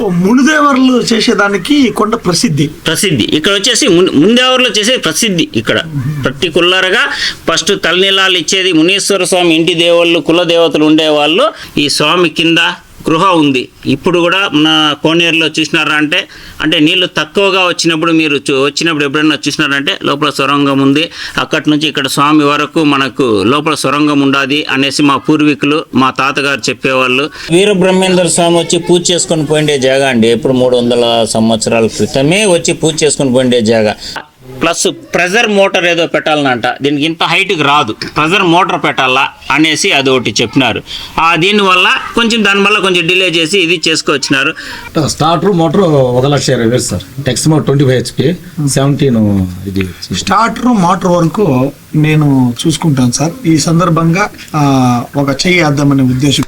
మునిదేవర్లు చేసేదానికి కొండ ప్రసిద్ధి. ప్రసిద్ధి. ఇక్కడ వచ్చేసి ముందేవర్లో చేసే ప్రసిద్ధి ఇక్కడ. పర్టికులర్గా ఫస్ట్ తలనీలాలు ఇచ్చేది మునీశ్వర స్వామి ఇంటి దేవుళ్ళు కుల దేవతలు ఉండేవాళ్ళు. ఈ స్వామి కింద గృహ ఉంది. ఇప్పుడు కూడా మన కోనేరులో చూసినారా అంటే అంటే నీళ్ళు తక్కువగా వచ్చినప్పుడు మీరు చూ- వచ్చినప్పుడు ఎప్పుడైనా చూసినారంటే లోపల సొరంగం ఉంది. అక్కడి నుంచి ఇక్కడ స్వామి వరకు మనకు లోపల సొరంగం ఉండాది అనేసి మా పూర్వీకులు మా తాతగారు చెప్పేవాళ్ళు. వీరబ్రహ్మేంద్ర స్వామి వచ్చి పూజ చేసుకొని పోయిండే జాగా అండి. ఎప్పుడు మూడు వందల సంవత్సరాల క్రితమే వచ్చి పూజ చేసుకొని పోయిండే జాగా. ప్లస్ ప్రెజర్ మోటార్ ఏదో పెట్టాలనంట. దీనికి ఇంత హైట్కి రాదు. ప్రెజర్ మోటార్ పెట్టాలా అనేసి అది ఒకటి చెప్పినారు. ఆ దీనివల్ల కొంచెం దానివల్ల కొంచెం డిలే చేసి ఇది చేసుకొచ్చినారు. స్టార్టర్ మోటార్ ఒక లక్ష ఇరవై వేలు sir. Texmo motor twenty five HP seventeen ఇది స్టార్టర్ మోటార్ వరకు నేను చూసుకుంటాను సార్. ఈ సందర్భంగా ఒక చెయ్యి వేద్దామనే ఉద్దేశం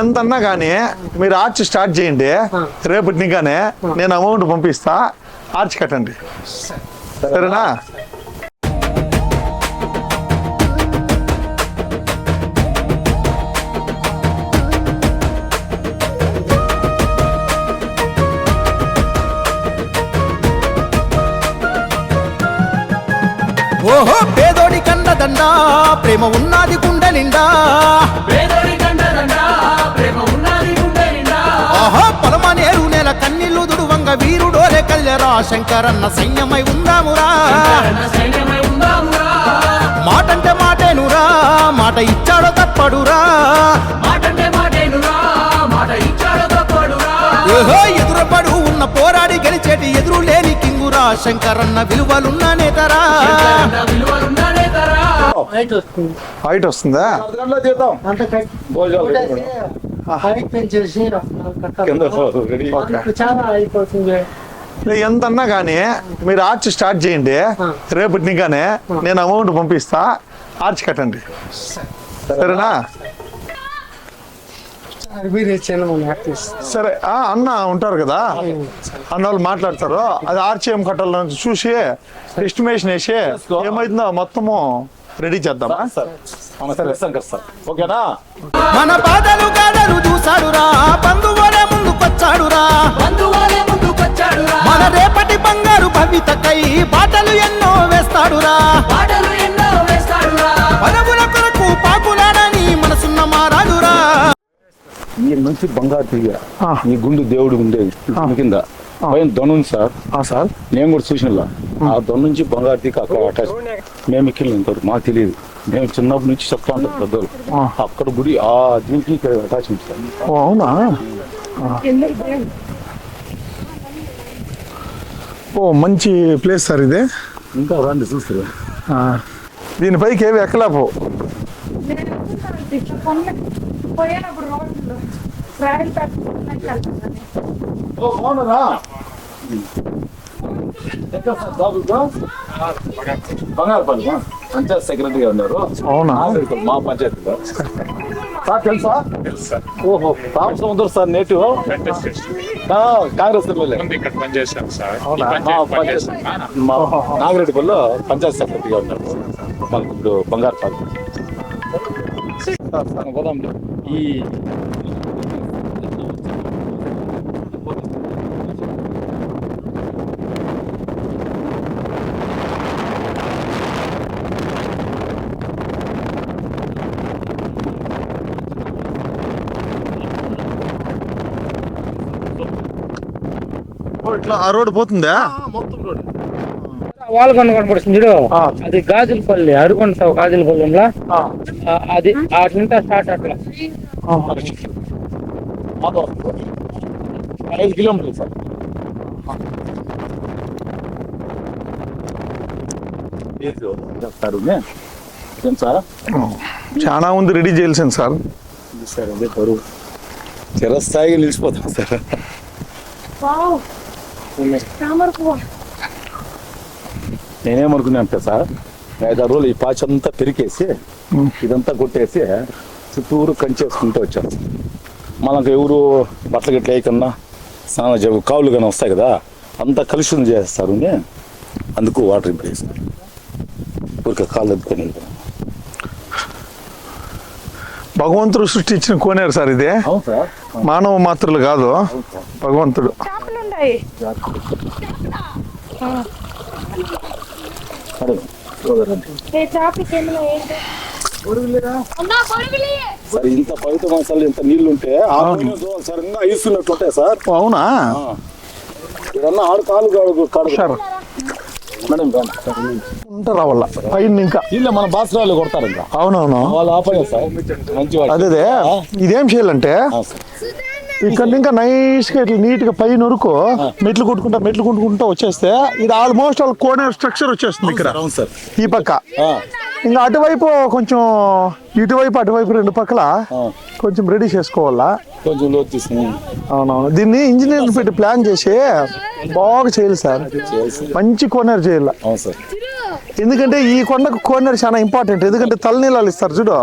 ఎంత అన్నా కానీ మీరు ఆర్చ్ స్టార్ట్ చేయండి. రేపటి నీగానే నేను అమౌంట్ పంపిస్తా. ఆర్చ్ కట్టండి. సరేనా? ఓహో పేదోడి కండదండ ప్రేమ ఉన్నది గుండె నిండా. శంకరన్న సైన్యమై ఉందామురా. మాటంటే మాటేనురా మాట ఇచ్చాడో తప్పడురా ఎదురపడు ఉన్న పోరాడి గెలిచేటి ఎదురు లేని కింగురా. శంకరన్న విలువలున్న నేతరా. హైట్ వస్తుందా. హైట్ పెంచేసి ఓకే చాలా అయిపోతుంది. ఎంత అన్నా కానీ మీరు ఆర్చ్ స్టార్ట్ చేయండి. రేపటి నీగానే నేను అమౌంట్ పంపిస్తా. ఆర్చ్ కట్టండి. సరేనా? సరే ఆ, అన్న ఉంటారు కదా. అన్న వాళ్ళు మాట్లాడతారు. అది ఆర్చ్ ఏం కట్టాలో చూసి ఎస్టిమేషన్ వేసి ఏమైతుందో మొత్తము రెడీ చేద్దామా? ఓకేనా? మన బాధలు గాడలు చూసాడురా బంధువులే ముందుకొచ్చాడురా. మన రేపటి బంగారు భవితకై బాటలు ఎన్నో వేస్తాడురా. పదవుల కొరకు పాకులాడని మనసున్న మారాడురా ఈ నుంచి బంగారు తీగ ఈ గుండు దేవుడు ఉండేది కింద. పైన దొన ఉంది సార్ సార్? నేను కూడా చూసిన ఆ. దొన నుంచి బంగారు తీగ అక్కడ అటాచ్ మేము ఎక్కిన మాకు తెలియదు. మేము చిన్నప్పటి నుంచి చెప్తా ఉంటాం పెద్దలు అక్కడ గుడి ఆ దీనికి ఇక్కడ అటాచ్మెంట్ సార్. అవునా? ఓ మంచి ప్లేస్ సార్ ఇది. ఇంకా రండి చూస్తారు ఆ, దీనిపైకి ఏవి ఎక్కలేపో బంగారుపల్లి పంచాయత్ సెక్రటరీగా ఉన్నారు. అవునా? మా పంచాయతీలో. సార్ తెలుసా ఓహో Ramasamudram sir native Congress MLA ఇక్కడ పనిచేశాను సార్ నాగిరెడ్డిపల్లిలో పంచాయత్ సెక్రటరీగా ఉన్నారు మాకు ఇప్పుడు బంగారు పాలు సార్, సార్, పోదాం ఈ ఆ రోడ్ పోతుందా? వాళ్ళకొండ కనపడుతుంది చూడు. అది గాజులపల్లి అరుకొండ గాజులపల్లిలో? అది అట్లంతా స్టార్ట్ అట్లా ఐదు కిలోమీటర్లు సార్. చాలా ఉంది రెడీ చేయాల్సింది సార్. సార్ అదే బరువు. చిరస్థాయిగా నిలిచిపోతాం సార్. నేనేమనుకున్నాను అంటే సార్. ఐదారు రోజులు ఈ పాచ అంతా పెరికేసి ఇదంతా కొట్టేసి చుట్టూరు కంచేసుకుంటూ వచ్చాను మనకు ఎవరు బట్టలు గిట్ల వేయకన్నా స్నానం చేయ కావులు కానీ వస్తాయి కదా అంతా కలుషితం చేస్తారు అందుకు వాటర్ ఇంపు చేశారు ఊరికే కాళ్ళు అద్దుకొని. భగవంతుడు సృష్టించిన కోనేరు సార్ ఇది. అవును సార్. మానవ మాత్రులు కాదు. భగవంతుడు. ఉన్నాయి ఏ చేపలకి ఏమైనా ఏంటి. సార్ ఇంత పవిత్రమైన సార్ ఇంత నీళ్ళు ఉంటే ఆ సరంగా ఇస్తున్నట్టు ఉంటాయి సార్. అవునా? ఇదన్నా ఆరు కాలు కాడు సార్ మేడం ఉంటారా వాళ్ళ పైన ఇంకా. ఇలా మన బాస్రాలు కొడతారు ఇంకా. అవునవును. వాళ్ళు ఆపయ్య సార్? మంచి వాళ్ళు. అదేదే. ఇదేం చేయాలంటే సార్. ఇక్కడ ఇంకా నైస్గా ఇట్లా నీట్గా పైన వరకు మెట్లు కొట్టుకుంటా మెట్లు కొట్టుకుంటా వచ్చేస్తే ఇది ఆల్మోస్ట్ వాళ్ళ కోనేరు స్ట్రక్చర్ వచ్చేస్తుంది ఇక్కడ. అవును సార్. ఈ పక్క. ఇంకా అటువైపు కొంచెం ఇటువైపు అటువైపు రెండు పక్కల. కొంచెం రెడీ చేసుకోవాలా? కొంచెం లోతు తీసుకుని. అవునవును. దీన్ని ఇంజనీర్ పెట్టి ప్లాన్ చేసి బాగా చేయాలి సార్. మంచి కోనేరు చేయాలి. అవును సార్. ఎందుకంటే ఈ కొండకు కోనేరు చాలా ఇంపార్టెంట్ ఎందుకంటే తలనీళ్ళు ఇస్తారు చూడు.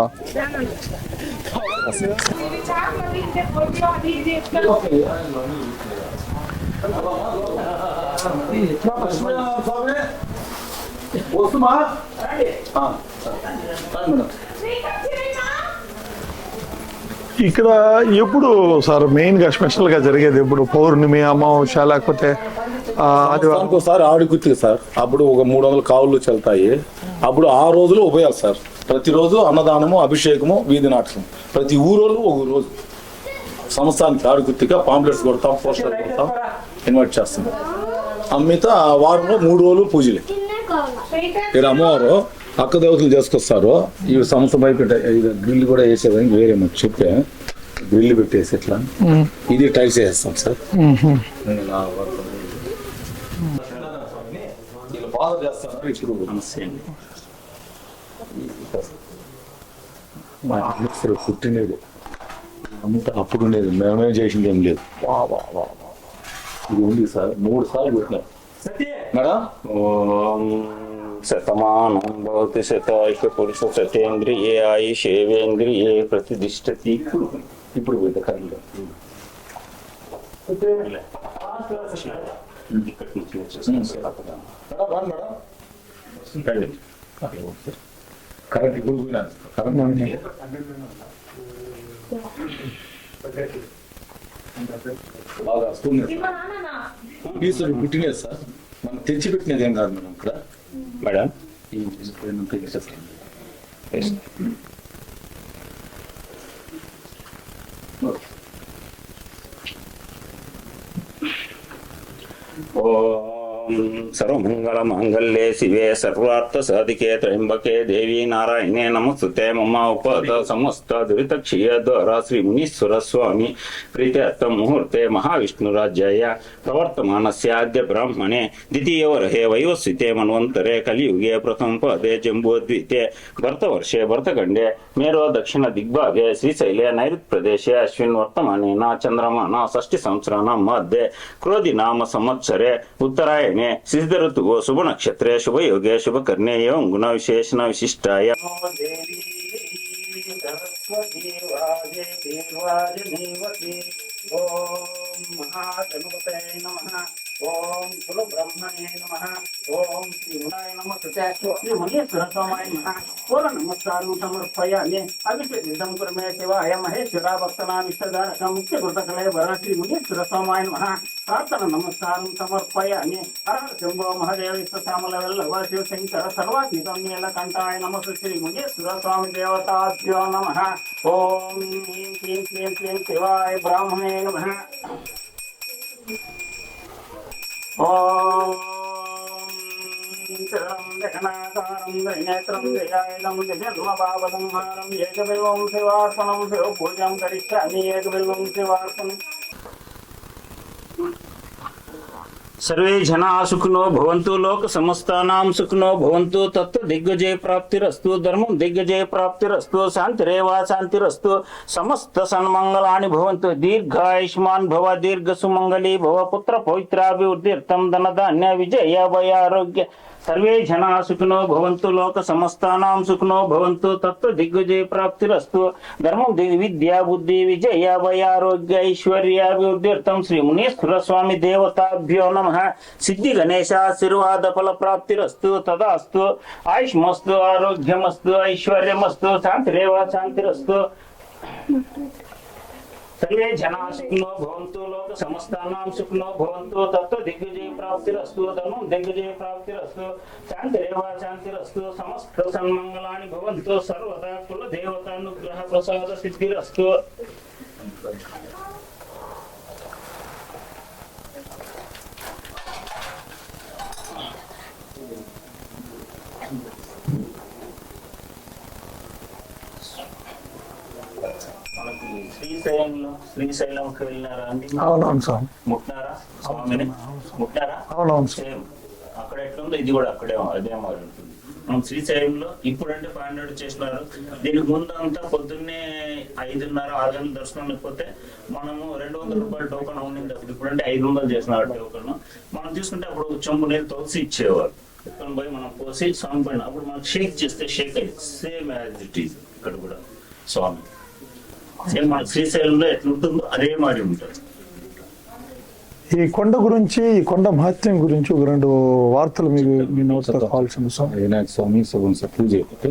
ఇక్కడ ఎప్పుడు సార్ మెయిన్గా స్పెషల్గా జరిగేది ఎప్పుడు? పౌర్ణమి అమావాస్య లేకపోతే ఒకసారి ఆవిడ గుర్తుకు సార్. అప్పుడు ఒక మూడు వందల కావులు చెల్తాయి అప్పుడు ఆ రోజులు ఉపయోగాలు సార్. ప్రతిరోజు అన్నదానము అభిషేకము వీధి నాటకం. ప్రతి ఊరోళ్ళు ఒక రోజు. సంవత్సరానికి ఆడు గుర్తుగా పాంప్లెట్స్ కొడతాం పోస్టర్లు కొడతాం ఇన్వైట్ చేస్తాం ఆ మిగతా వారంలో మూడు రోజులు పూజలే ఇక్కడ అమ్మవారు అక్క దేవతలు చేసుకొస్తారు ఈ సంవత్సరం అయిపోయి ఇది గ్రిల్ కూడా వేసేదానికి వేరే మాకు చెప్పే గ్రిల్ పెట్టేసి ఇట్లా ఇది టైల్స్ వేస్తాం సార్ బాధ ఇప్పుడు మా పుట్టినది అంతా అప్పుడు ఉండేది మేమే చేసింది ఏం లేదు. వా వా వా వా. ఇది ఉంది సార్ మూడు సార్లు పెట్టినారు మేడం? ఓం శతమానం భవతి శతాయుష పురుష శతేంద్రియే ఆయుషేవేంద్రియే ప్రతిష్టతి. ఇప్పుడు పోయింది కరెంట్ కరెంట్ ఇప్పుడు పోయినా. కరెంట్ బాగా వస్తుంది మా పుట్టినది సార్ మనం ఏం కాదు మనం ఇక్కడ మేడం ఓ ಸರ್ವಮಂಗಳಮಂಗಲ್ಯೆ ಶಿವೆ ಸರ್ವಾರ್ಥಸಾಧಿಕೆ ತ್ರಯಂಬಕೆ ದೇವಿ ನಾರಾಯಣೇ ನಮಸ್ತುತೆ ಮಮ್ಮ ಉಪದ ಸಮಸ್ತ ದುರಿತ ಕ್ಷೀಯ ದ್ವಾರ ಶ್ರೀ ಮುನೀಶ್ವರ ಸ್ವಾಮಿ. ಪ್ರೀತಿ ಪ್ರೀತ್ಯರ್ಥ ಮುಹೂರ್ತೆ ಮಹಾವಿಷ್ಣುರಾಜ್ಯಾಯ ಪ್ರವರ್ತಮಾನಸ್ಯ ಅದ್ಯ ಬ್ರಾಹ್ಮಣೆ. ದ್ವಿತೀಯ ವರ್ಹೆ ವಯೋಸ್ವಿತೆ ಮನ್ವಂತರೆ. ಕಲಿಯುಗೆ ಪ್ರಥಮ ಪದೆ ಪದೇ ಜಂಬೂದ್ವಿತೆ ಭರ್ತವರ್ಷೆ ಭರ್ತಖಂಡೆ ಮೇರೋ ದಕ್ಷಿಣ ದಿಗ್ಭಾಗೆ ಶ್ರೀಶೈಲೆ ನೈಋತ್ ಪ್ರದೇಶ ಅಶ್ವಿನ್ ವರ್ತಮಾನೇನ ಚಂದ್ರಮಾನ ಷಷ್ಠಿ ಸಂಸ್ರನ ಮಧ್ಯೆ. ಕ್ರೋಧಿ ನಾಮ ಸಂವತ್ಸರೆ. ಉತ್ತರಾಯ ಧಾರಣೆ ಸಿದ್ಧಋತುಗೋ ಶುಭ ನಕ್ಷತ್ರ ಶುಭ ಯೋಗ ಶುಭ ಕರ್ಣೇಯ ಗುಣ ವಿಶೇಷಣ ವಿಶಿಷ್ಟಾಯ ಓಂ ಮಹಾಗಣಪತಯ ನಮಃ. నమ ఓం కుల బ్రహ్మణే నమ ఓం శ్రీ మునాయ నమ శ్రీ మునీశ్వర స్వామాయ నమ పూర్ణ నమస్కారం సమర్పయామి అభిషేకం కుర్మే శివాయ మహేశ్వర భక్తనామిష్టదారక ముఖ్య కృతకలే వర శ్రీ మునీశ్వర స్వామాయ నమ ప్రార్థన నమస్కారం సమర్పయామి హర శంభో మహదేవ శ్యామల వెల్లవ శివశంకర సర్వాతీతం నీలకంఠాయ నమ శ్రీ మునీశ్వర స్వామి దేవతాభ్యో నమ ఓం హ్రీం క్లీం క్లీం క్లీం శివాయ బ్రాహ్మణే నమ ఓం చరణం దక్షిణాకారం దైనేత్రం దయాయుధం జగన్మపావతం హారం ఏకబిల్వం శివార్పణం శివ పూజం కరిష్యామి ఏకబిల్వం శివార్పణం సర్వే జనా సుఖినో భవంతు లోక సమస్తానాం సుఖినో భవంతు తత్వ దిగ్గజయ ప్రాప్తిరస్తు ధర్మం దిగ్గజయ ప్రాప్తిరస్తు శాంతిరేవా శాంతిరస్తు సమస్త సన్మంగళాని భవంతు దీర్ఘాయుష్మాన్ భవ దీర్ఘ సుమంగళి భవ పుత్ర పవిత్రాభివృద్ధిర్థం ధనధాన్య విజయ భయ ఆరోగ్య సర్వే జనా సుఖినో భవంతు లోక సమస్తానాం సుఖినో భవంతు తత్వ దిగ్గజయ ప్రాప్తిరస్తు. ధర్మం విద్యా బుద్ధి విజయ వయారోగ్య ఐశ్వర్యాభివృద్ధ్యర్థం శ్రీ మునీశ్వర స్వామి దేవతాభ్యో నమ. సిద్ధి గణేశ ఆశీర్వాద ఫల ప్రాప్తిరస్తు తదాస్తు. ఆయుష్మస్తు ఆరోగ్యమస్తు ఐశ్వర్యమస్తు శాంతిరేవ శాంతిరస్తు. సర్వే జనా సుఖినో భవంతు లోక సమస్తానాం సుఖినో భవంతు తత్వ దిగ్విజయ ప్రాప్తిరస్తు ధనం దిగ్విజయ ప్రాప్తిరస్తు శాంతిరేవా శాంతిరస్తు సమస్త సన్మంగళాని భవంతు సర్వదా కుల దేవతానుగ్రహ ప్రసాద సిద్ధిరస్తు మనకి శ్రీశైలంలో శ్రీశైలంకి వెళ్ళినారా అండి? అవునవును సార్. ముట్టినారా స్వామిని? ముట్టినారా అవునవును సేమ్. అక్కడ ఎట్లుందో ఇది కూడా అక్కడే అదే మరి ఉంటుంది. మనం శ్రీశైలంలో ఇప్పుడంటే ఫైవ్ హండ్రెడ్ చేసినారు. దీనికి ముందు అంతా పొద్దున్నే ఐదున్నర ఆరు గంటల దర్శనం లేకపోతే మనము రెండు వందల రూపాయల టోకన్ ఉండింది అప్పుడు ఇప్పుడంటే ఐదు వందలు చేసినారు టోకన్. మనం తీసుకుంటే అప్పుడు ఒక చెంబు నీళ్ళు తోసి ఇచ్చేవారు. ఎత్తుకొని పోయి మనం పోసి స్వామి పైన అప్పుడు మనం షేక్ చేస్తే షేక్ అయ్యింది. సేమ్ యాజ్ ఇట్ ఈస్ ఇక్కడ కూడా స్వామి. సేమ్ మన శ్రీశైలంలో ఎట్లుంటుందో అదే మారి ఉంటుంది. ఈ కొండ గురించి ఈ కొండ మహత్యం గురించి ఒక రెండు వార్తలు మీకు మీ నోట్తో కావాల్సిన సార్. వినాయక స్వామి సగం పూజ అయిపోతే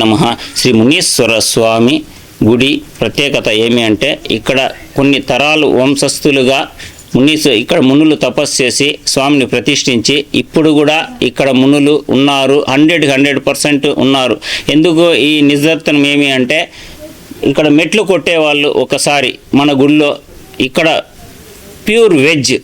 నమ. శ్రీ మునీశ్వర స్వామి గుడి ప్రత్యేకత ఏమి అంటే ఇక్కడ కొన్ని తరాలు వంశస్థులుగా మునీశ్వ ఇక్కడ మునులు తపస్సు చేసి స్వామిని ప్రతిష్ఠించి ఇప్పుడు కూడా ఇక్కడ మునులు ఉన్నారు. హండ్రెడ్ హండ్రెడ్ పర్సెంట్ ఉన్నారు. ఎందుకు ఈ నిదర్శనం ఏమి అంటే ఇక్కడ మెట్లు కొట్టేవాళ్ళు ఒకసారి మన గుడిలో ఇక్కడ ప్యూర్ వెజ్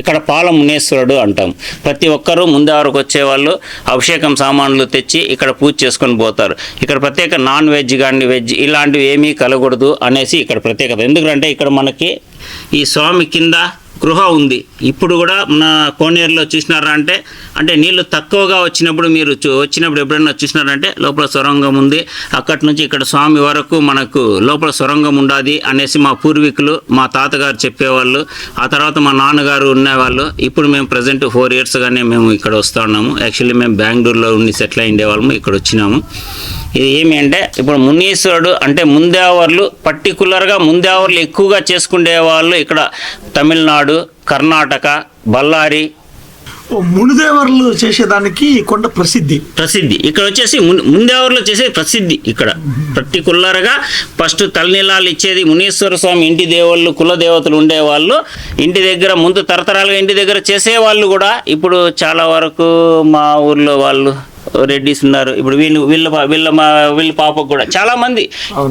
ఇక్కడ పాల మునేశ్వరుడు అంటాం. ప్రతి ఒక్కరూ ముందే వరకు వచ్చేవాళ్ళు అభిషేకం సామాన్లు తెచ్చి ఇక్కడ పూజ చేసుకొని పోతారు. ఇక్కడ ప్రత్యేక నాన్ వెజ్ కానీ వెజ్ ఇలాంటివి ఏమీ కలగకూడదు అనేసి ఇక్కడ ప్రత్యేకత. ఎందుకంటే ఇక్కడ మనకి ఈ స్వామి కింద గృహ ఉంది. ఇప్పుడు కూడా మన కోనేరులో చూసినారా అంటే అంటే నీళ్ళు తక్కువగా వచ్చినప్పుడు మీరు చూ- వచ్చినప్పుడు ఎప్పుడైనా చూసినారంటే లోపల సొరంగం ఉంది. అక్కడి నుంచి ఇక్కడ స్వామి వరకు మనకు లోపల సొరంగం ఉండాది అనేసి మా పూర్వీకులు మా తాతగారు చెప్పేవాళ్ళు ఆ తర్వాత మా నాన్నగారు ఉండేవాళ్ళు ఇప్పుడు మేము ప్రజెంట్ ఫోర్ ఇయర్స్గానే మేము ఇక్కడ వస్తూ ఉన్నాము. యాక్చువల్లీ మేము బెంగళూరులో ఉండి సెటిల్ అయ్యేవాళ్ళము ఇక్కడ వచ్చినాము. ఇది ఏమి అంటే ఇప్పుడు మునీశ్వరుడు అంటే ముందేవర్లు పర్టికులర్గా ముందేవర్లు ఎక్కువగా చేసుకునే వాళ్ళు ఇక్కడ తమిళనాడు కర్ణాటక బళ్ళారి. మునిదేవర్లు చేసేదానికి కొండ ప్రసిద్ధి. ప్రసిద్ధి. ఇక్కడ వచ్చేసి ముందేవర్లో చేసే ప్రసిద్ధి ఇక్కడ. పర్టికులర్గా ఫస్ట్ తలనీలాలు ఇచ్చేది మునీశ్వర స్వామి ఇంటి దేవుళ్ళు కుల దేవతలు ఉండేవాళ్ళు. ఇంటి దగ్గర ముందు తరతరాలుగా ఇంటి దగ్గర చేసేవాళ్ళు కూడా. ఇప్పుడు చాలా వరకు మా ఊర్లో వాళ్ళు రెడ్డిస్ ఉన్నారు. ఇప్పుడు వీళ్ళు వీళ్ళ వీళ్ళ మా వీళ్ళ పాపకు కూడా చాలా మంది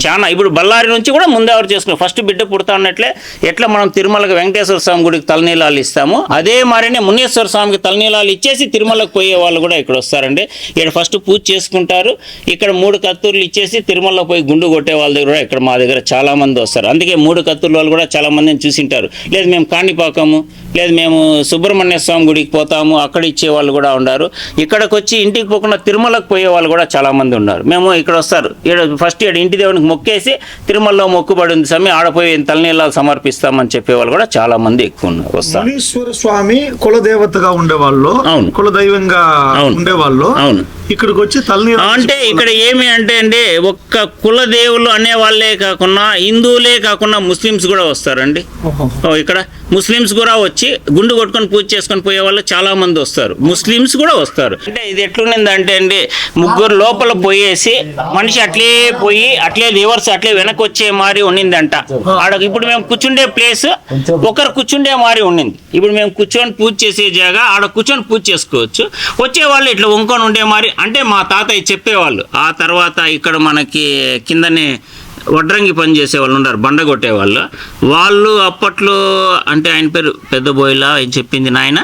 చాలా ఇప్పుడు బళ్ళారి నుంచి కూడా ముందే ఎవరు చేసుకున్నారు? ఫస్ట్ బిడ్డ పుడతా ఉన్నట్లే ఎట్లా మనం తిరుమలకి వెంకటేశ్వర స్వామి గుడికి తలనీలాలు ఇస్తాము అదే మారినే మునేశ్వర స్వామికి తలనీలాలు ఇచ్చేసి తిరుమలకు పోయే వాళ్ళు కూడా ఇక్కడ వస్తారండి. ఇక్కడ ఫస్ట్ పూజ చేసుకుంటారు. ఇక్కడ మూడు కత్తూర్లు ఇచ్చేసి తిరుమలలో పోయి గుండు కొట్టే వాళ్ళ దగ్గర కూడా ఇక్కడ మా దగ్గర చాలా మంది వస్తారు. అందుకే మూడు కత్తూర్ల వాళ్ళు కూడా చాలా మందిని చూసింటారు. లేదు మేము కాణిపాకము లేదు మేము సుబ్రహ్మణ్య స్వామి గుడికి పోతాము అక్కడ ఇచ్చే వాళ్ళు కూడా ఉన్నారు ఇక్కడికి వచ్చి ఇంటికి పోకుండా తిరుమలకు పోయే వాళ్ళు కూడా చాలా మంది ఉన్నారు మేము ఇక్కడ వస్తారు ఈడ ఫస్ట్ ఈడ ఇంటి దేవునికి మొక్కేసి తిరుమలలో మొక్కుబడి ఉంది స్వామి ఆడపోయి తలనీళ్ళాలు సమర్పిస్తామని చెప్పే వాళ్ళు కూడా చాలా మంది ఎక్కువ ఉన్నారు వస్తారు మునీశ్వర స్వామి కులదేవతగా ఉండేవాళ్ళు అవును. కులదైవంగా అవును. ఉండేవాళ్ళు అవును. ఇక్కడికి వచ్చి తల్లి అంటే ఇక్కడ ఏమి అంటే అండి ఒక్క కుల దేవుళ్ళు అనే వాళ్ళే కాకుండా హిందువులే కాకుండా ముస్లిమ్స్ కూడా వస్తారండి. ఇక్కడ ముస్లిమ్స్ కూడా వచ్చి గుండు కొట్టుకొని పూజ చేసుకొని పోయే వాళ్ళు చాలా మంది వస్తారు. ముస్లిమ్స్ కూడా వస్తారు. అంటే ఇది ఎట్లుండింది అంటే అండి ముగ్గురు లోపల పోయేసి మనిషి అట్లే పోయి అట్లే రివర్స్ అట్లే వెనక్కి వచ్చే మారి ఉండిందంట. ఆడ ఇప్పుడు మేము కూర్చుండే ప్లేస్ ఒకరు కూర్చుండే మారి ఉండింది. ఇప్పుడు మేము కూర్చొని పూజ చేసే జాగా ఆడ కూర్చొని పూజ చేసుకోవచ్చు. వచ్చే వాళ్ళు ఇట్లా వంకొని ఉండే మారి అంటే మా తాతయ్య చెప్పేవాళ్ళు. ఆ తర్వాత ఇక్కడ మనకి కిందనే వడ్రంగి పని చేసే వాళ్ళు ఉన్నారు బండ కొట్టే వాళ్ళు వాళ్ళు అప్పట్లో అంటే ఆయన పేరు పెద్ద బోయిలా ఆయన చెప్పింది నాయన?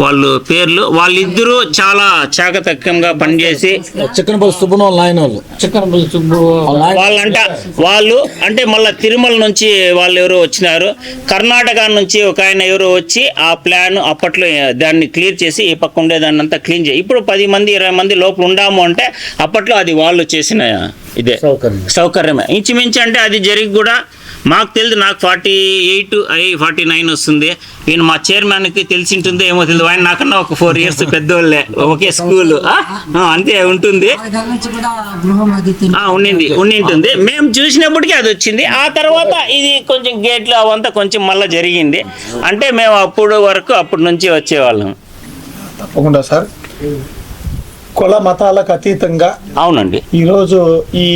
వాళ్ళు పేర్లు వాళ్ళిద్దరూ చాలా చాకతక్యంగా పనిచేసి నాయన వాళ్ళు. సుబ్బు వాళ్ళంట వాళ్ళు అంటే మళ్ళీ తిరుమల నుంచి వాళ్ళు ఎవరో వచ్చినారు. కర్ణాటక నుంచి ఒక ఆయన ఎవరో వచ్చి ఆ ప్లాన్ అప్పట్లో దాన్ని క్లియర్ చేసి ఈ పక్క ఉండే దాన్ని అంతా క్లీన్ చేయి. ఇప్పుడు పది మంది ఇరవై మంది లోపల ఉండాము అంటే అప్పట్లో అది వాళ్ళు చేసిన ఇదే. సౌకర్యం. సౌకర్యమే. ఇంచుమించు అంటే అది జరిగి కూడా మాకు తెలియదు నాకు ఫార్టీ ఎయిట్ అయ్యి ఫార్టీ నైన్ వస్తుంది. ఈయన మా చైర్మన్కి తెలిసి ఉంటుందో ఏమో తెలియదు ఆయన నాకన్నా ఒక ఫోర్ ఇయర్స్ పెద్దోళ్ళే ఒకే స్కూల్ అంతే ఉంటుంది. ఉండింది ఉండింటుంది. మేము చూసినప్పటికీ అది వచ్చింది. ఆ తర్వాత ఇది కొంచెం గేట్లు అవంతా కొంచెం మళ్ళీ జరిగింది. అంటే మేము అప్పుడు వరకు అప్పటి నుంచి వచ్చేవాళ్ళం. తప్పకుండా సార్. కుల మతాలకు అతీతంగా అవునండి. ఈరోజు ఈ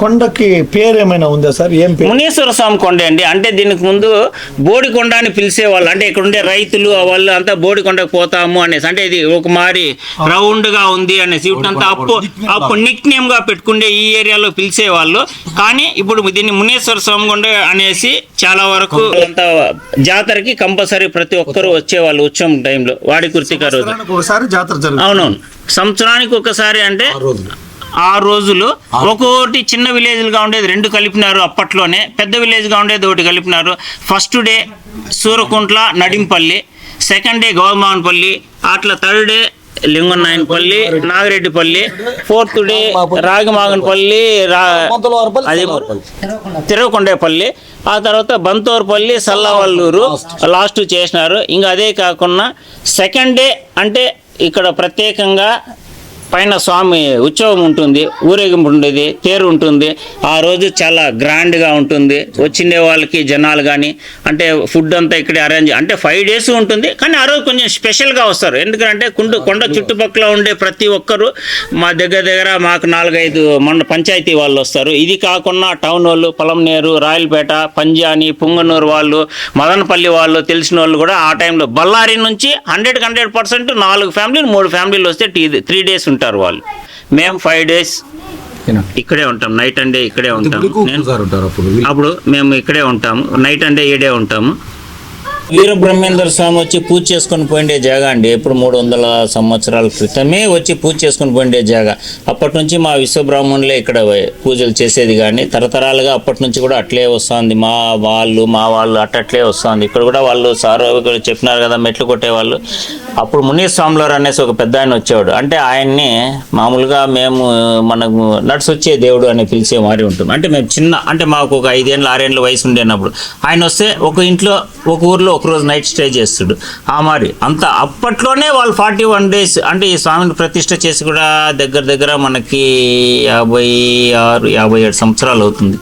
కొండకి పేరు ఏమైనా ఉందా సార్? ఏం పేరు? మునీశ్వర స్వామి కొండ అండి. అంటే దీనికి ముందు బోడికొండ అని పిలిచేవాళ్ళు. అంటే ఇక్కడ ఉండే రైతులు వాళ్ళు అంతా బోడికొండకు పోతాము అనేసి. అంటే ఇది ఒక మారి రౌండ్గా ఉంది అనేసి. ఇప్పుడంతా అప్పు అప్పుడు నిక్ నేమ్గా పెట్టుకుండే ఈ ఏరియాలో పిలిచేవాళ్ళు. కానీ ఇప్పుడు దీన్ని మునీశ్వర స్వామి కొండ అనేసి చాలా వరకు అంతా జాతరకి కంపల్సరీ ప్రతి ఒక్కరూ వచ్చేవాళ్ళు ఉత్సవం టైంలో. వాడి కృతిక రోజు. ఒకసారి జాతర జరుగుతుంది. అవునవును. సంవత్సరానికి ఒకసారి అంటే ఆ రోజులు. ఒక్కొక్కటి చిన్న విలేజ్లుగా ఉండేది రెండు కలిపినారు అప్పట్లోనే. పెద్ద విలేజ్గా ఉండేది ఒకటి కలిపినారు. First day Surakuntla Nadimpalli. Second day Gauramanpalli అట్లా third day Linganayanapalli Nagireddipalli. Fourth day Ragamaganapalli అది తిరగకొండేపల్లి ఆ తర్వాత బంతోర్పల్లి సల్లవల్లూరు లాస్ట్ చేసినారు. ఇంకా అదే కాకుండా సెకండ్ డే అంటే ఇక్కడ ప్రత్యేకంగా పైన స్వామి ఉత్సవం ఉంటుంది ఊరేగింపు ఉండేది తేరు ఉంటుంది. ఆ రోజు చాలా గ్రాండ్గా ఉంటుంది. వచ్చిండే వాళ్ళకి జనాలు కానీ అంటే ఫుడ్ అంతా ఇక్కడే అరేంజ్ అంటే ఫైవ్ డేస్ ఉంటుంది కానీ ఆ రోజు కొంచెం స్పెషల్గా వస్తారు. ఎందుకంటే కుండు కొండ చుట్టుపక్కల ఉండే ప్రతి ఒక్కరు మా దగ్గర దగ్గర మాకు నాలుగైదు మన పంచాయతీ వాళ్ళు వస్తారు. ఇది కాకుండా టౌన్ వాళ్ళు పొలంనేరు రాయలపేట పంజాని పుంగనూరు వాళ్ళు మదనపల్లి వాళ్ళు తెలిసిన వాళ్ళు కూడా ఆ టైంలో బళ్ళారి నుంచి హండ్రెడ్కి హండ్రెడ్ పర్సెంట్ నాలుగు ఫ్యామిలీలు మూడు ఫ్యామిలీలు వస్తే త్రీ డేస్ ఉంటారు వాళ్ళు. మేము ఫైవ్ డేస్ ఇక్కడే ఉంటాం నైట్ అండ్ డే ఇక్కడే ఉంటాం అప్పుడు మేము ఇక్కడే ఉంటాము నైట్ అండ్ డే ఈడే ఉంటాము. వీర బ్రహ్మేంద్ర స్వామి వచ్చి పూజ చేసుకొని పోయిండే జాగా అండి. ఎప్పుడు మూడు వందల సంవత్సరాల క్రితమే వచ్చి పూజ చేసుకుని పోయిండే జాగా. అప్పటి నుంచి మా విశ్వబ్రాహ్మణులే ఇక్కడ పూజలు చేసేది కానీ తరతరాలుగా అప్పటి నుంచి కూడా అట్లే వస్తుంది. మా వాళ్ళు మా వాళ్ళు అట్టట్లే వస్తుంది. ఇక్కడ కూడా వాళ్ళు సారు ఇక్కడ చెప్పినారు కదా మెట్లు కొట్టేవాళ్ళు. అప్పుడు మునీర్ స్వాములారు అనేసి ఒక పెద్ద ఆయన వచ్చేవాడు. అంటే ఆయన్ని మామూలుగా మేము మనకు నడిచొచ్చే వచ్చే దేవుడు అని పిలిచే మారి ఉంటుంది అంటే మేము చిన్న అంటే మాకు ఒక ఐదేళ్ళు ఆరేళ్ళు వయసు ఉండేనప్పుడు. ఆయన వస్తే ఒక ఇంట్లో ఒక ఊర్లో ఒక రోజు నైట్ స్టే చేస్తాడు. ఆ మరి అంత అప్పట్లోనే వాళ్ళు ఫార్టీ వన్ డేస్ అంటే ఈ స్వామిని ప్రతిష్ట చేసి కూడా దగ్గర దగ్గర మనకి యాభై ఆరు యాభై ఏడు సంవత్సరాలు అవుతుంది.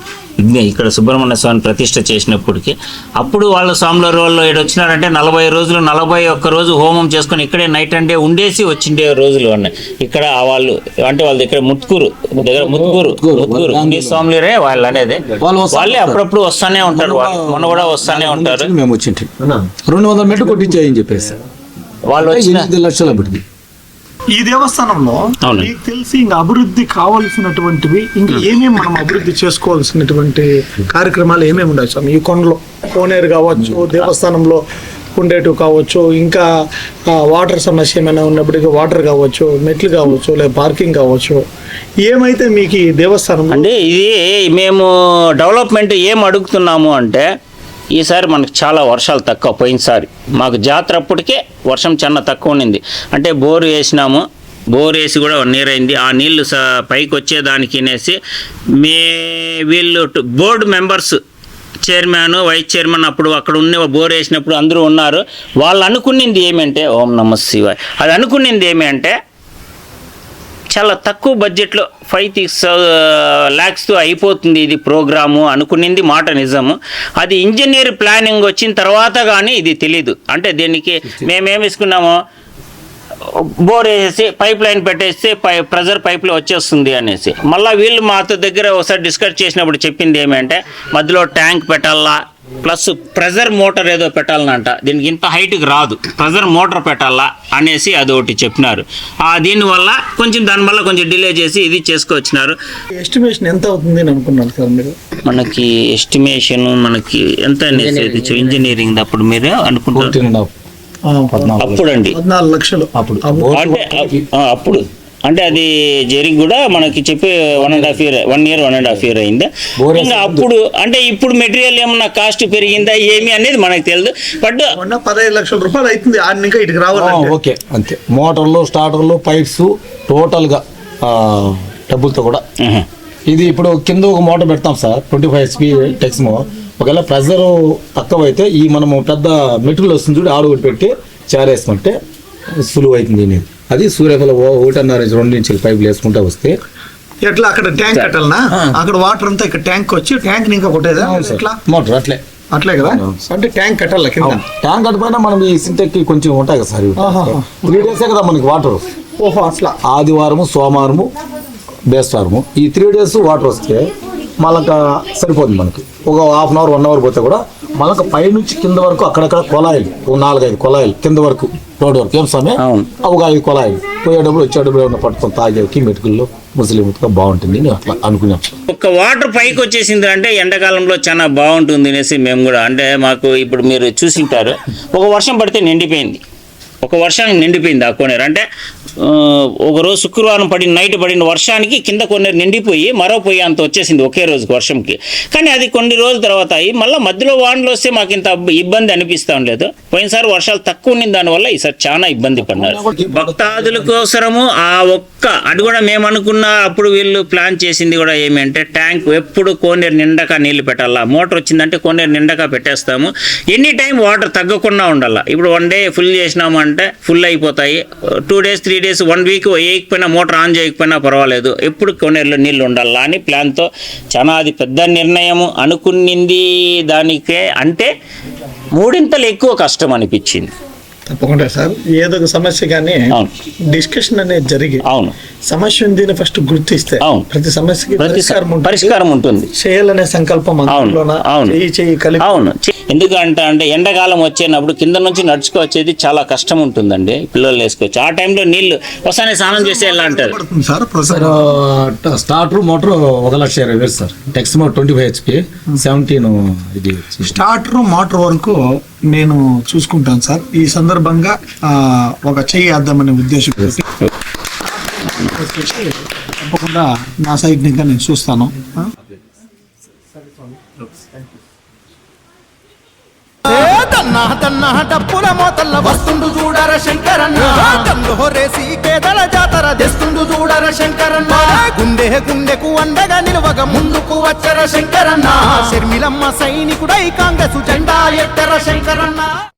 ఇక్కడ సుబ్రహ్మణ్య స్వామిని ప్రతిష్ట చేసినప్పటికి అప్పుడు వాళ్ళ స్వాముల వాళ్ళు ఇక్కడ వచ్చినారంటే నలభై రోజులు నలభై ఒక్క రోజు హోమం చేసుకొని ఇక్కడే నైట్ అంటే ఉండేసి వచ్చిండే రోజులు ఉన్నాయి ఇక్కడ వాళ్ళు అంటే వాళ్ళది ఇక్కడ ముత్కూరు దగ్గర ముత్కూరు ముత్కూరు మీ స్వాములరే వాళ్ళు అనేది. వాళ్ళు వాళ్ళే అప్పుడప్పుడు వస్తానే ఉంటారు వాళ్ళు. మొన్న కూడా వస్తానే ఉంటారు. మేము వచ్చింటి రెండు వందల మెట్లు కొట్టించాయని చెప్పేసి. వాళ్ళు ఎనిమిది లక్షల అప్పటికి ఈ దేవస్థానంలో. మీకు తెలిసి ఇంకా అభివృద్ధి కావాల్సినటువంటివి ఇంకా ఏమేమి మనం అభివృద్ధి చేసుకోవాల్సినటువంటి కార్యక్రమాలు ఏమేమి ఉన్నాయి స్వామి ఈ కొండలో కోనేరు కావచ్చు దేవస్థానంలో ఉండేటివి కావచ్చు ఇంకా వాటర్ సమస్య ఏమైనా ఉన్నప్పటికీ వాటర్ కావచ్చు మెట్లు కావచ్చు లేదా పార్కింగ్ కావచ్చు ఏమైతే మీకు ఈ దేవస్థానం అంటే ఇది మేము డెవలప్మెంట్ ఏం అడుగుతున్నాము అంటే ఈసారి మనకు చాలా వర్షాలు తక్కువ పోయినసారి. మాకు జాతర అప్పటికే వర్షం చాలా తక్కువ ఉన్నింది అంటే బోర్ వేసినాము బోర్ వేసి కూడా నీరైంది. అయింది ఆ నీళ్ళు పైకి వచ్చేదానికి అనేసి మే వీళ్ళు to- board members chairman vice chairman అప్పుడు అక్కడ ఉన్న బోర్ వేసినప్పుడు అందరూ ఉన్నారు. వాళ్ళు అనుకునింది ఏమంటే ఓం నమ శివాయ్. అది అనుకున్నది ఏమి అంటే చాలా తక్కువ బడ్జెట్లో ఫైవ్ సిక్స్ ల్యాక్స్తో అయిపోతుంది ఇది ప్రోగ్రాము అనుకునింది మాట నిజము. అది ఇంజనీర్ ప్లానింగ్ వచ్చిన తర్వాత కానీ ఇది తెలీదు. అంటే దీనికి మేమేమిసుకున్నాము బోర్ వేసేసి పైప్ లైన్ పెట్టేస్తే పై ప్రెజర్ పైప్లో వచ్చేస్తుంది అనేసి. మళ్ళీ వీళ్ళు మాతో దగ్గర ఒకసారి డిస్కస్ చేసినప్పుడు చెప్పింది ఏమంటే మధ్యలో ట్యాంక్ పెట్టాలా ప్లస్ ప్రెజర్ మోటార్ ఏదో పెట్టాలనంట. దీనికి ఇంత హైట్కి రాదు. ప్రెజర్ మోటార్ పెట్టాలా అనేసి అది ఒకటి చెప్పినారు. ఆ దీనివల్ల కొంచెం దానివల్ల కొంచెం డిలే చేసి ఇది చేసుకొచ్చినారు. ఎస్టిమేషన్ ఎంత అవుతుంది అని అనుకున్నారు సార్ మీరు? మనకి ఎస్టిమేషన్ మనకి ఎంత అనేసి ఇంజనీరింగ్ అప్పుడు మీరు పద్నాలుగు అప్పుడు అండి పద్నాలుగు లక్షలు. అప్పుడు. అప్పుడు. అంటే అది జరిగి కూడా మనకి చెప్పి one and half year one year one and half year అయింది? ఇంకా అప్పుడు అంటే ఇప్పుడు మెటీరియల్ ఏమన్నా కాస్ట్ పెరిగిందా ఏమి అనేది మనకు తెలియదు. బట్ పదహైదు లక్షల రూపాయలు అవుతుంది ఇంకా ఇటుకు ఆ, రావాలంటే ఓకే అంతే. మోటార్లు స్టార్టర్లు పైప్స్ టోటల్గా డబ్బులతో కూడా. ఇది ఇప్పుడు కింద ఒక మోటార్ పెడతాం sir twenty five HP Texmo ఒకవేళ ప్రెజర్ తక్కువ అయితే ఈ మనము పెద్ద మెటీరియల్ వస్తుంది చూడు ఆడు పెట్టి చారేసుకుంటే సులువు అవుతుంది ఇది. అది సూర్యఫల ఒకటిన్నర ఇంచు, రెండు ఇంచుల పైపులు వేసుకుంటా వస్తే. ఎట్లా? అక్కడ ట్యాంక్ కట్టాలనా? అక్కడ వాటర్ అంతా ఇక్కడ ట్యాంక్ వచ్చి ట్యాంక్ ఇంకా కొట్టేదా? ఎట్లా? మోటార్ అట్లే. అట్లే కదా? అంటే ట్యాంక్ కట్టాలి కింద? ట్యాంక్ కట్టుపోయినా మనం ఈ సింటెక్ కొంచెం ఉంటాయి కదా సార్. త్రీ డేసే కదా మనకి వాటర్ ఓహో అట్లా. ఆదివారము సోమవారము బేస్తవారము ఈ త్రీ డేస్ వాటర్ వస్తే మనకు సరిపోతుంది మనకి. ఒక half an hour one hour పోతే కూడా మనకు పైనుంచి కింద వరకు అక్కడక్కడ కొలాయిలు. ఒక నాలుగైదు కొలాయిలు కింద వరకు. రోడ్ వరకు. ఏం సమయం అవును. ఒక ఐదు కొలాయిలు పోయేటప్పుడు వచ్చేటప్పుడు ఏమన్నా పట్టుకొని తాగేకి మెటుకుల్లో ముసలి బాగుంటుంది అని అట్లా అనుకున్నాం. ఒక వాటర్ పైకి వచ్చేసింది అంటే ఎండాకాలంలో చాలా బాగుంటుంది అనేసి మేము కూడా. అంటే మాకు ఇప్పుడు మీరు చూసింటారు ఒక వర్షం పడితే నిండిపోయింది. ఒక వర్షానికి నిండిపోయింది ఆ కోనేరు. అంటే ఒక రోజు శుక్రవారం పడిన నైట్ పడిన వర్షానికి కింద కొన్నేరు నిండిపోయి మరో పోయి అంత వచ్చేసింది ఒకే రోజుకి వర్షంకి. కానీ అది కొన్ని రోజుల తర్వాత అయ్యి మళ్ళీ మధ్యలో వానలు వస్తే మాకు ఇంత ఇబ్బంది అనిపిస్తాం లేదు. పోయినసారి వర్షాలు తక్కువ ఉన్న దానివల్ల ఈసారి చాలా ఇబ్బంది పడినారు భక్తాదుల కోసరము ఆ ఒక్క అది కూడా మేము అనుకున్న అప్పుడు వీళ్ళు ప్లాన్ చేసింది కూడా ఏమి అంటే ట్యాంక్ ఎప్పుడు కోనేరు నిండక నీళ్ళు పెట్టాలా? మోటార్ వచ్చిందంటే కోనేరు నిండక పెట్టేస్తాము. ఎనీ టైం వాటర్ తగ్గకుండా ఉండాలా? ఇప్పుడు వన్ డే ఫుల్ చేసినాము అంటే ఫుల్ అయిపోతాయి. Two days three days one week వేయకపోయినా మోటార్ ఆన్ చేయకపోయినా పర్వాలేదు. ఎప్పుడు కోనేరులో నీళ్ళు ఉండాలా అని ప్లాన్తో చాలా అది పెద్ద నిర్ణయం అనుకునింది దానికే అంటే మూడింతలు ఎక్కువ కష్టం అనిపించింది. తప్పకుండా సార్. ఏదో ఒక సమస్య కానీ. డిస్కషన్ అనేది జరిగి అవును. సమస్య ఉంది అని ఫస్ట్ గుర్తిస్తే అవును. ప్రతి సమస్యకి ప్రతి పరిష్కారం ఉంటుంది. పరిష్కారం ఉంటుంది. చేయాలనే సంకల్పం అవును. చెయ్యి కలిపి. అవును. ఎందుకంటే అంటే ఎండాకాలం వచ్చేటప్పుడు కింద నుంచి నడుచుకొచ్చేది చాలా కష్టం ఉంటుందండి. పిల్లలు వేసుకోవచ్చు ఆ టైంలో నీళ్ళు వస్తానే స్నానం అంటారు? పడుతుంది సార్ స్టార్టర్ మోటార్ ఒక లక్ష ఇరవై వేలు sir. Texmo twenty five HP seventeen ఇది. స్టార్టర్ మోటార్ వరకు నేను చూసుకుంటాను సార్. ఈ సందర్భంగా ఒక చెయ్యి వేద్దామనే ఉద్దేశం. తప్పకుండా నా సైడ్ ఇంకా నేను చూస్తాను. ఆ? ఏ డప్పుల మోతల్ల వస్తుండు చూడర శంకరన్న. దండు హొరేసి కేదల జాతర తెస్తుండు చూడర శంకరన్న. గుండె గుండెకు అండగా నిలవగా ముందుకు వచ్చర శంకరన్న. షర్మిలమ్మ సైనికుడై కాంగ్రెస్ జెండా ఎత్తర శంకరన్న.